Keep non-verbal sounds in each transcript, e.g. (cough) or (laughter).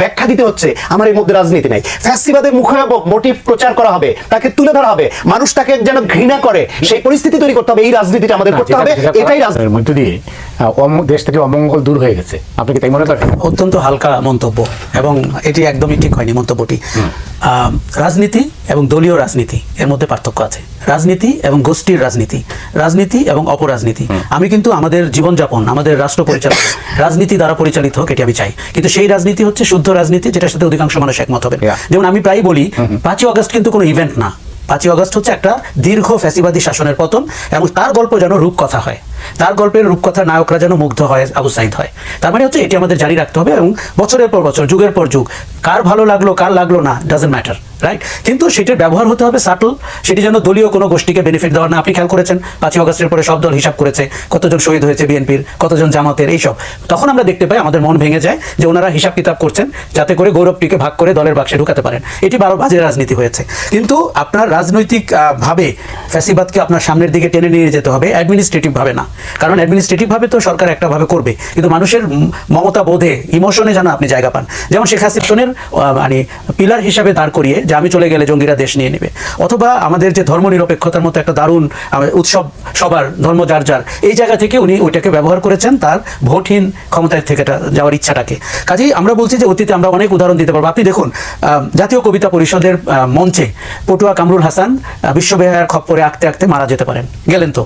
ব্যাখ্যা দিতে হচ্ছে আমার এর মধ্যে রাজনীতি নাই। ফ্যাসিবাদের মুখে মোটিভ প্রচার করা হবে তাকে তুলে ধরা হবে মানুষ তাকে যেন ঘৃণা করে সেই পরিস্থিতি তৈরি করতে হবে এই রাজনীতিটা আমাদের করতে হবে এটাই রাজনীতির মধ্যে দিয়ে দেশ থেকে অমঙ্গল দূর হয়ে গেছে। আপনি কি তাই মনে করেন? অত্যন্ত হালকা মন্তব্য এবং এটি একদমই ঠিক হয়নি মন্তব্যটি। রাজনীতি এবং দলীয় রাজনীতি এর মধ্যে পার্থক্য আছে। রাজনীতি এবং গোষ্ঠীর রাজনীতি রাজনীতি এবং অপরাজনীতি। আমি কিন্তু আমাদের জীবনযাপন আমাদের রাষ্ট্র পরিচালনা রাজনীতি দ্বারা পরিচালিত হোক এটি আমি চাই। কিন্তু সেই রাজনীতি হচ্ছে শুদ্ধ রাজনীতি যেটার সাথে অধিকাংশ মানুষ একমত হবে যেমন আমি প্রায় বলি পাঁচই অগস্ট কিন্তু কোনো ইভেন্ট না। পাঁচই অগস্ট হচ্ছে একটা দীর্ঘ ফ্যাসিবাদী শাসনের পতন এবং তার গল্প যেন রূপকথা হয়। তার গল্পের রূপকথার নায়করা যেন মুগ্ধ হয় আবু সাইদ হয়। তার মানে হচ্ছে এটি আমাদের জারি রাখতে হবে এবং বছরের পর বছর যুগের পর যুগ কার ভালো লাগল কার লাগল না ডাজেন্ট ম্যাটার রাইট কিন্তু সেটির ব্যবহার হতে হবে সাটল সেটি যেন দলীয় কোনো গোষ্ঠীকে বেনিফিট দেওয়ার না আপনি খেয়াল করেছেন? পাঁচই অগস্টের পরে সব দল হিসাব করেছে কতজন শহীদ হয়েছে বিএনপির কতজন জামাতের এইসব। তখন আমরা দেখতে পাই আমাদের মন ভেঙে যায় যে ওনারা হিসাব কিতাব করছেন যাতে করে গৌরবটিকে ভাগ করে দলের বাক্সে ঢুকাতে পারেন। এটি বারো বাজে রাজনীতি হয়েছে। কিন্তু আপনার রাজনৈতিক আহ, ভাবে ফ্যাসিবাদকে আপনার সামনের দিকে টেনে নিয়ে যেতে হবে অ্যাডমিনিস্ট্রেটিভ ভাবে না। কারণ অ্যাডমিনিস্ট্রেটিভ ভাবে তো সরকার একটা ভাবে করবে, কিন্তু মানুষের মমতা বোধে ইমোশনে যেন আপনি জায়গা পান। যেমন শেখ হাসিনের মানে পিলার হিসাবে দাঁড় করিয়ে যে আমি চলে গেলে জঙ্গিরা দেশ নিয়ে নেবে, অথবা আমাদের যে ধর্মনিরপেক্ষতার মতো একটা দারুণ উৎসব সবার, ধর্ম যার যার, এই জায়গা থেকে উনি ওইটাকে ব্যবহার করেছেন তার ভোটহীন ক্ষমতায় থেকে যাওয়ার ইচ্ছাটাকে। কাজেই আমরা বলছি যে অতীতে আমরা অনেক উদাহরণ দিতে পারব। আপনি দেখুন জাতীয় কবিতা পরিষদের মঞ্চে পটুয়া কামরুল হাসান বিশ্ববিদ্যালয়ের খপ্পরে আঁকতে আঁকতে মারা যেতে পারেন। গেলেন তো।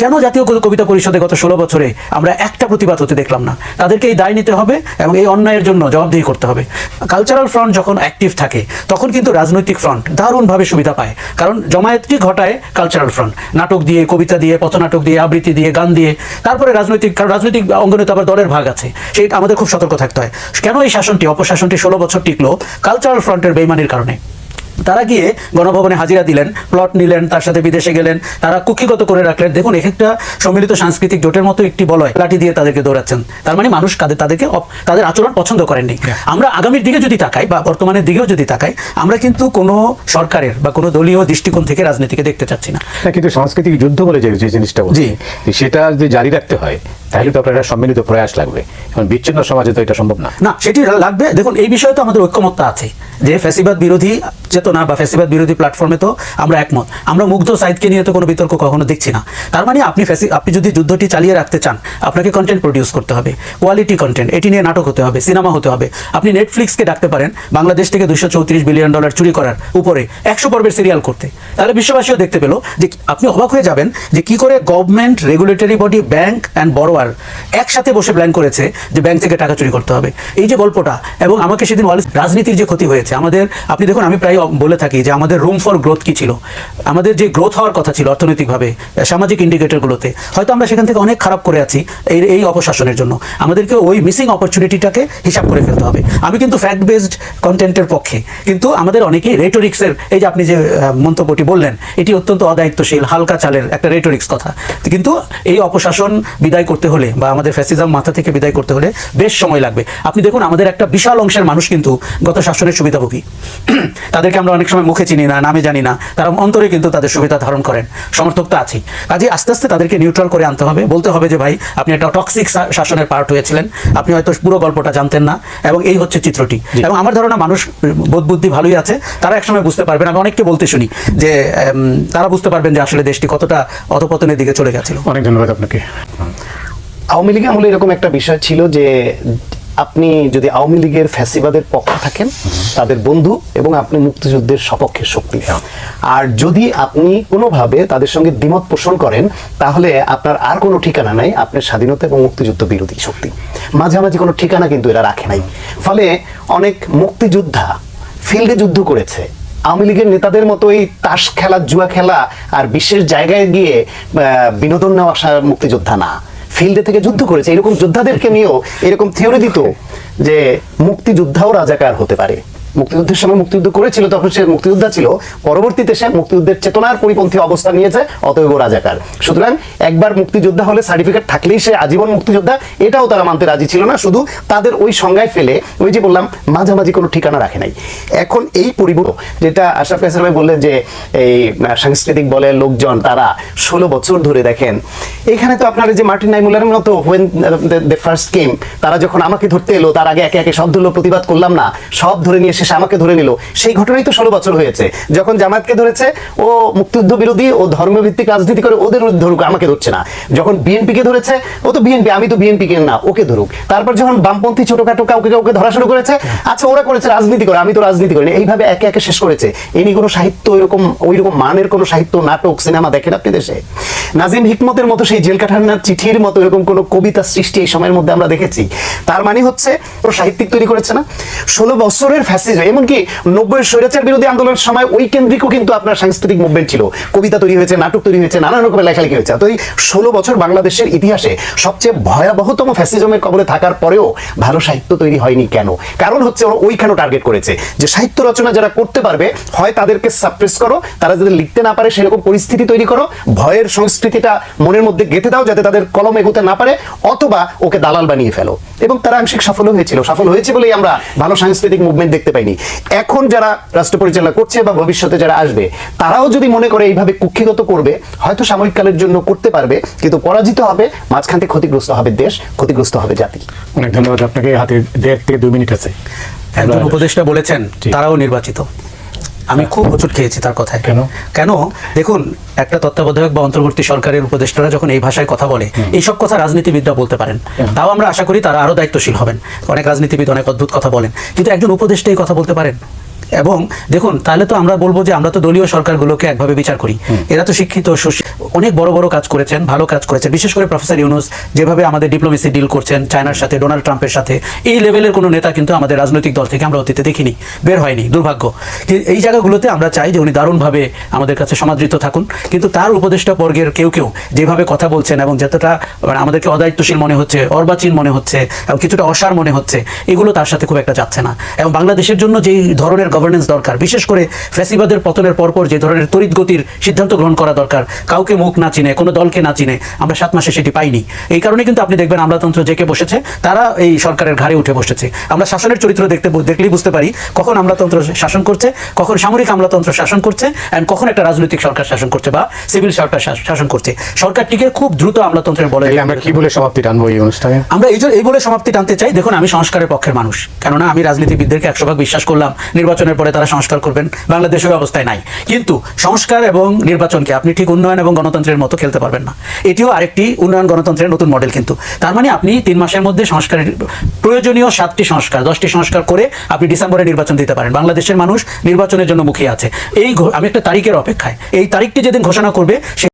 কেন জাতীয় কবিতা পরিষদে গত ষোলো বছরে আমরা একটা প্রতিবাদ হতে দেখলাম না। তাদেরকে এই দায় নিতে হবে এবং এই অন্যায়ের জন্য জবাবদিহি করতে হবে। কালচারাল ফ্রন্ট যখন অ্যাক্টিভ থাকে, তখন কিন্তু রাজনৈতিক ফ্রন্ট দারুণভাবে সুবিধা পায়। কারণ জমায়েতটি ঘটায় কালচারাল ফ্রন্ট নাটক দিয়ে, কবিতা দিয়ে, পথনাটক দিয়ে, আবৃত্তি দিয়ে, গান দিয়ে, তারপরে রাজনৈতিক কারণ রাজনৈতিক অঙ্গনে তো আবার দলের ভাগ আছে। সেই আমাদের খুব সতর্ক থাকতে হয়। কেন এই শাসনটি, অপশাসনটি ষোলো বছর টিকলো কালচারাল ফ্রন্টের বেইমানির কারণে? তারা গিয়ে গণভবনে হাজিরা দিলেন প্লট নিলেন তার সাথে বিদেশে গেলেন তারা কুক্ষিগত করে রাখলেন। দেখুন এক একটা সম্মিলিত সাংস্কৃতিক জোটের মতো একটি বলয় লাঠি দিয়ে তাদেরকে দৌড়াচ্ছেন। তার মানে মানুষ তাদের তাদেরকে তাদের আচরণ পছন্দ করেননি। আমরা আগামীর দিকে যদি তাকাই বা বর্তমানের দিকেও যদি তাকাই আমরা কিন্তু কোনো সরকারের বা কোনো দলীয় দৃষ্টিকোণ থেকে রাজনীতিকে দেখতে চাচ্ছি না। না কিন্তু সাংস্কৃতিক যুদ্ধ বলে যে যে জিনিসটা জি। সেটা যদি জারি রাখতে হয় তাহলে তো আপনার সম্মিলিত প্রয়াস লাগবে। এখন বিচ্ছিন্ন সমাজে তো এটা সম্ভব না। না, সেটি লাগবে। দেখুন, এই বিষয়ে তো আমাদের ঐক্যমত্তা আছে। যে ফ্যাসিবাদ বিরোধী চেতনা বা ফ্যাসিবাদ বিরোধী প্ল্যাটফর্মে তো আমরা একমত। আমরা মুগ্ধ সাইদকে নিয়ে তো কোনো বিতর্ক কখনো দেখছি না। তার মানে আপনি ফ্যাসি, আপনি যদি যুদ্ধটি চালিয়ে রাখতে চান, আপনাকে কন্টেন্ট প্রডিউস করতে হবে। কোয়ালিটি কন্টেন্ট এটি নিয়ে নাটক হতে হবে সিনেমা হতে হবে। আপনি নেটফ্লিক্সকে ডাকতে পারেন, বাংলাদেশ থেকে দুশো চৌত্রিশ বিলিয়ন ডলার চুরি করার উপরে, একশো পর্বের সিরিয়াল করতে। তাহলে বিশ্ববাসীও দেখতে পেল যে আপনি অবাক হয়ে যাবেন যে কি করে government regulatory body bank and borrower একসাথে বসে প্ল্যান করেছে যে ব্যাংক থেকে টাকা চুরি করতে হবে। এই যে গল্পটা এবং আমাকে সেদিন রাজনীতির যে ক্ষতি হয়েছে, আমাদের, আপনি দেখুন, আমি প্রায় বলে থাকি যে আমাদের রুম ফর গ্রোথ কি ছিল? আমাদের যে গ্রোথ হওয়ার কথা ছিল অর্থনৈতিকভাবে, সামাজিক ইন্ডিকেটরগুলোতে হয়তো আমরা সেখান থেকে অনেক খারাপ করে আছি এই এই অপশাসনের জন্য। আমাদেরকে ওই মিসিং অপরচুনিটিটাকে হিসাব করে ফেলতে হবে। আমি কিন্তু ফ্যাক্ট বেসড কন্টেন্টের পক্ষে, কিন্তু আমাদের অনেকেই রেটোরিক্সের এই যে আপনি যে মন্তব্যটি বললেন, এটি অত্যন্ত অদায়িত্বশীল, হালকা চালের একটা রেটোরিক্স কথা। কিন্তু এই অপশাসন বিদায় করতে হলে বা আমাদের ফ্যাসিজম মাথা থেকে বিদায় করতে হলে বেশ সময় লাগবে। আপনি দেখুন আমাদের একটা বিশাল অংশের মানুষ কিন্তু গত শাসনের সুবিধাভোগী। (clears throat) তাদেরকে আমরা অনেক সময় মুখে চিনি না নামে জানি না। তারা অন্তরে কিন্তু তাদের সুবিধা ধারণ করেন সমর্থক তো আছেই। কাজে আস্তে আস্তে তাদেরকে নিউট্রাল করে আনতে হবে। বলতে হবে যে ভাই আপনি একটা টক্সিক শাসনের পার্ট হয়েছিলেন। আপনি হয়তো পুরো গল্পটা জানতেন না। এবং এই হচ্ছে চিত্রটি। এবং আমার ধারণা মানুষ বোধ বুদ্ধি ভালোই আছে। তারা একসময় বুঝতে পারবেন আমি অনেককে বলতে শুনি যে তারা বুঝতে পারবেন যে আসলে দেশটি কতটা অধপতনের দিকে চলে গেছিল। অনেক ধন্যবাদ আপনাকে। আওয়ামী লীগে আমলে এরকম একটা বিষয় ছিল যে আপনি যদি আওয়ামী লীগের ফ্যাসিবাদের পক্ষে থাকেন তাদের বন্ধু এবং আপনি মুক্তিযুদ্ধের সপক্ষের শক্তি। আর যদি আপনি কোনোভাবে তাদের সঙ্গে দ্বিমত পোষণ করেন তাহলে আপনার আর কোনো ঠিকানা নাই আপনার স্বাধীনতা এবং মুক্তিযুদ্ধ বিরোধী শক্তি। মাঝামাঝি কোনো ঠিকানা কিন্তু এরা রাখে নাই। ফলে অনেক মুক্তিযোদ্ধা ফিল্ডে যুদ্ধ করেছে। আওয়ামী লীগের নেতাদের মতো এই তাস খেলা জুয়া খেলা আর বিশেষ জায়গায় গিয়ে বিনোদন নেওয়া আসা মুক্তিযোদ্ধা না। ফিল্ডে থেকে যুদ্ধ করেছে। এরকম যোদ্ধাদেরকে নিয়েও এরকম থিওরি দিত যে মুক্তিযোদ্ধাও রাজাকার হতে পারে। মুক্তিযুদ্ধের সময় মুক্তিযুদ্ধ করেছিল, তখন সে মুক্তিযোদ্ধা ছিল। পরবর্তীতে সে মুক্তিযুদ্ধের চেতনার পরিপন্থী অবস্থান নিয়েছে, অতএব রাজাকার। সুতরাং একবার মুক্তিযোদ্ধা হলে সার্টিফিকেট থাকলেই সে আজীবন মুক্তিযোদ্ধা, এটাও তারা মানতে রাজি ছিল না। শুধু তাদের ওই সংজ্ঞায় ফেলে, ওই যে বললাম, মাঝামাঝি কোনো ঠিকানা রাখে নাই। এখন এই পরিবর্তন, যেটা আশরাফ কাসের ভাই বললেন যে, এই সাংস্কৃতিক বলে লোকজন, তারা ষোলো বছর ধরে দেখেন। এখানে তো আপনার যে মার্টিন নাইমুলারের মতো হোয়েন দ্য ফার্স্ট কেম তারা যখন আমাকে ধরতে এলো, তার আগে একে একে সব ধরলো প্রতিবাদ করলাম না। সব ধরে নিয়ে শেষে আমাকে ধরে নিল। সেই ঘটনাই তো ষোলো বছর হয়েছে। যখন জামাতকে ধরেছে, ও মুক্তিযুদ্ধ বিরোধী ও ধর্মভিত্তিক রাজনীতি করে ওদের ধরুক, আমাকে ধরছে না। যখন বিএনপিকে ধরেছে, ও তো বিএনপি, আমি তো বিএনপি কে না, ওকে ধরুক। তারপর যখন বামপন্থী ছোটখাটো কাউকে কাউকে ধরা শুরু করেছে আচ্ছা ওরা করেছে, রাজনীতি করে, আমি তো রাজনীতি করি না। এইভাবে একে একে শেষ করেছে। এই নিয়ে কোনো সাহিত্য এরকম ওই রকম মানের কোনো সাহিত্য, নাটক, সিনেমা দেখেন আপনি দেশে? নাজিম হিকমতের মতো সেই জেল কাঠান্নার চিঠির মতো এরকম কোনো কবিতা সৃষ্টি এই সময়ের মধ্যে আমরা দেখেছি। তার মানে হচ্ছে, ওরা সাহিত্যিক তৈরি করেছে না। ষোলো বছরের ফ্যাসিজম এমনকি নব্বই স্বৈরাচার বিরোধী আন্দোলনের সময় ওই কেন্দ্রিকও কিন্তু আপনার সাংস্কৃতিক মুভমেন্ট ছিল। কবিতা তৈরি হয়েছে, নাটক তৈরি হয়েছে, নানান রকমের লেখালেখি হয়েছে। তো এই ষোলো বছর বাংলাদেশের ইতিহাসে সবচেয়ে ভয়াবহতম ফ্যাসিজমের কবলে থাকার পরেও ভালো সাহিত্য তৈরি হয়নি কেন? কারণ হচ্ছে ওরা ওইখানেও টার্গেট করেছে যে সাহিত্য রচনা যারা করতে পারবে, হয় তাদেরকে সাপ্রেস করো, তারা যদি লিখতে না পারে সেরকম পরিস্থিতি তৈরি করো, ভয়ের সংস্কৃতিটা মনের মধ্যে গেঁথে দাও যাতে তাদের কলম এগোতে না পারে, অথবা ওকে দালাল বানিয়ে ফেলো। এবং তারা আংশিক সফল হয়েছিল। সফল হয়েছে বলেই আমরা ভালো সাংস্কৃতিক মুভমেন্ট দেখতে পাইনি এখন যারা রাষ্ট্র পরিচালনা করছে বা ভবিষ্যতে যারা আসবে তারাও যদি মনে করে এইভাবে কুক্ষিগত করবে হয়তো সাময়িক কালের জন্য করতে পারবে কিন্তু পরাজিত হবে মাঝখান থেকে ক্ষতিগ্রস্ত হবে দেশ ক্ষতিগ্রস্ত হবে জাতি। অনেক ধন্যবাদ আপনাকে হাতে দেড় থেকে দুই মিনিট আছে। একজন উপদেষ্টা বলেছেন তারাও নির্বাচিত। আমি খুব হোঁচট খেয়েছি তার কথায়। কেন? কেন? দেখুন একটা তত্ত্বাবধায়ক বা অন্তর্বর্তী সরকারের উপদেষ্টারা যখন এই ভাষায় কথা বলে এইসব কথা রাজনীতিবিদরা বলতে পারেন। তাও আমরা আশা করি তারা আরও দায়িত্বশীল হবেন। অনেক রাজনীতিবিদ অনেক অদ্ভুত কথা বলেন। কিন্তু একজন উপদেষ্টা এই কথা বলতে পারেন? এবং দেখুন তাহলে তো আমরা বলব যে আমরা তো দলীয় সরকারগুলোকে একভাবে বিচার করি। এরা তো শিক্ষিত অনেক বড় বড় কাজ করেছেন ভালো কাজ করেছেন। বিশেষ করে প্রফেসর ইউনুস যেভাবে আমাদের ডিপ্লোমেসি ডিল করছেন চায়নার সাথে ডোনাল্ড ট্রাম্পের সাথে এই লেভেলের কোনো নেতা কিন্তু আমাদের রাজনৈতিক দল থেকে আমরা অতীতে দেখিনি বের হয়নি দুর্ভাগ্য। এই জায়গাগুলোতে আমরা চাই যে উনি দারুণভাবে আমাদের কাছে সমাদৃত থাকুন কিন্তু তার উপদেষ্টা বর্গের কেউ কেউ যেভাবে কথা বলছেন এবং যতটা মানে আমাদেরকে অদায়িত্বশীল মনে হচ্ছে অর্বাচীন মনে হচ্ছে এবং কিছুটা অসার মনে হচ্ছে এগুলো তার সাথে খুব একটা যাচ্ছে না। এবং বাংলাদেশের জন্য যেই ধরনের গভর্নেন্স দরকার। বিশেষ করে ফ্যাসিবাদের পতনের পরপর যে ধরনের তড়িৎ গতির সিদ্ধান্ত গ্রহণ করা দরকার কাউকে মুখ না চিনে কোনো দলকে না চিনে আমরা সাত মাসে সেটি পাইনি। এই কারণে কিন্তু আপনি দেখবেন আমলাতন্ত্র জেকে বসেছে তারা এই সরকারের ঘাড়ে উঠে বসেছে। আমরা শাসনের চরিত্র দেখতে দেখলেই বুঝতে পারি কখন আমলাতন্ত্র শাসন করছে কখন সামরিক আমলাতন্ত্র শাসন করছে অ্যান্ড কখন একটা রাজনৈতিক সরকার শাসন করছে বা সিভিল সরকার শাস- শাসন করছে। সরকারটিকে খুব দ্রুত আমলাতন্ত্রের বলে আমরা কি বলে সমাপ্তি টানবো এই অনুষ্ঠানে? আমরা এই জন্য- এই বলে সমাপ্তি টানতে চাই দেখুন আমি সংস্কারের পক্ষের মানুষ। কেননা আমি রাজনীতিবিদদেরকে একশো ভাগ বিশ্বাস করলাম নির্বাচনের পরে তারা সংস্কার করবেন, বাংলাদেশের অবস্থায় নাই। কিন্তু সংস্কার এবং নির্বাচনকে আপনি ঠিক উন্নয়ন এবং গণতন্ত্রের মতো খেলতে পারবেন না। এটিও আরেকটি উন্নয়ন গণতন্ত্রের নতুন মডেল কিন্তু। তার মানে আপনি তিন মাসের মধ্যে সংস্কারের প্রয়োজনীয় সাতটি সংস্কার, দশটি সংস্কার করে আপনি ডিসেম্বরে নির্বাচন দিতে পারেন। বাংলাদেশের মানুষ নির্বাচনের জন্য মুখিয়ে আছে। এই আমি একটা তারিখের অপেক্ষায়। এই তারিখটি যেদিন ঘোষণা করবে